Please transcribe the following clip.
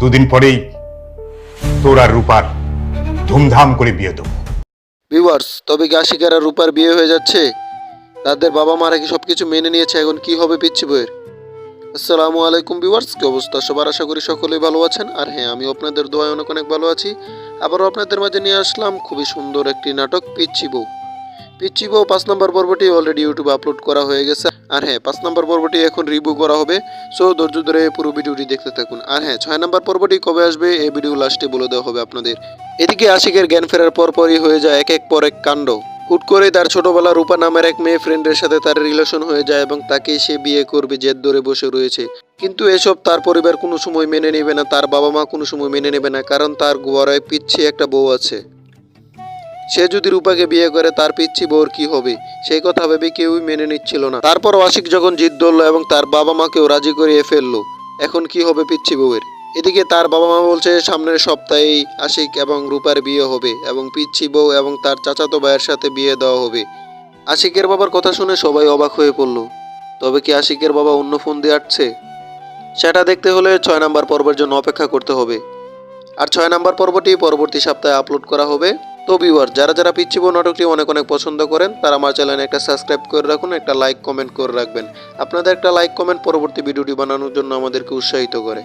দুদিন পরেই তোর আর রূপার ধুমধাম করে বিয়ে দেবো। ভিউয়ার্স তবে কি আশিকার আর রূপার বিয়ে হয়ে যাচ্ছে? তাদের বাবা মারা কি সব কিছু মেনে নিয়েছে? এখন কি হবে পিচ্ছি বইয়ের আসসালামু আলাইকুম ভিউয়ার্স কি অবস্থা? সবার আশা করি সকলেই ভালো আছেন। আর হ্যাঁ আমি আপনাদের দোয়ায় অনেক অনেক ভালো আছি। আবারও আপনাদের মাঝে নিয়ে আসলাম খুবই সুন্দর একটি নাটক, পিচ্ছি বউ। পিচ্ছি বউ পাঁচ নম্বর পর্বটি অলরেডি ইউটিউবে আপলোড করা হয়ে গেছে। আর হ্যাঁ পাঁচ নম্বর পর্বটি এখন রিভিউ করা হবে। সো ধৈর্য ধরে পুরো ভিডিওটি দেখতে থাকুন। আর হ্যাঁ ছয় নম্বর পর্বটি কবে আসবে এই ভিডিও লাস্টে বলে দেওয়া হবে আপনাদের। এদিকে আশিকের জ্ঞান ফেরার পর পরই হয়ে যায় এক এক পর এক কাণ্ড। হুট করে তার ছোটবেলা রূপা নামের এক মেয়ে ফ্রেন্ডের সাথে তার রিলেশন হয়ে যায় এবং তাকে সে বিয়ে করবে জেদ ধরে বসে রয়েছে। কিন্তু এসব তার পরিবার কোনো সময় মেনে নেবে না, তার বাবা মা কোনো সময় মেনে নেবে না, কারণ তার গোয়ারায় পিচ্ছে একটা বউ আছে। সে যদি রূপাকে বিয়ে করে, তার পিচ্ছি বউর কি হবে? সেই কথা ভেবে কেউই মেনে নিচ্ছিল না। তারপর আশিক যখন জিদ ধরলো এবং তার বাবা মাকেও রাজি করিয়ে ফেলল, এখন কি হবে পিচ্ছি বউয়ের? এদিকে তার বাবা মা বলছে, সামনের সপ্তাহেই আশিক এবং রূপার বিয়ে হবে এবং পিচ্ছি বউ এবং তার চাচাতো ভাইয়ের সাথে বিয়ে দেওয়া হবে। আশিকের বাবার কথা শুনে সবাই অবাক হয়ে পড়ল। তবে কি আশিকের বাবা অন্য ফোন দিয়ে আসছে? সেটা দেখতে হলে ছয় নাম্বার পর্বের জন্য অপেক্ষা করতে হবে। আর ছয় নাম্বার পর্বটি পরবর্তী সপ্তাহে আপলোড করা হবে। তো ভিউয়ার যারা যারা পিচ্ছি বউ নাটকটি অনেক অনেক পছন্দ করেন, তারা আমার চ্যানেলে একটা সাবস্ক্রাইব করে রাখুন, একটা লাইক কমেন্ট করে রাখবেন। আপনাদের একটা লাইক কমেন্ট পরবর্তী ভিডিওটি বানানোর জন্য আমাদেরকে উৎসাহিত করে।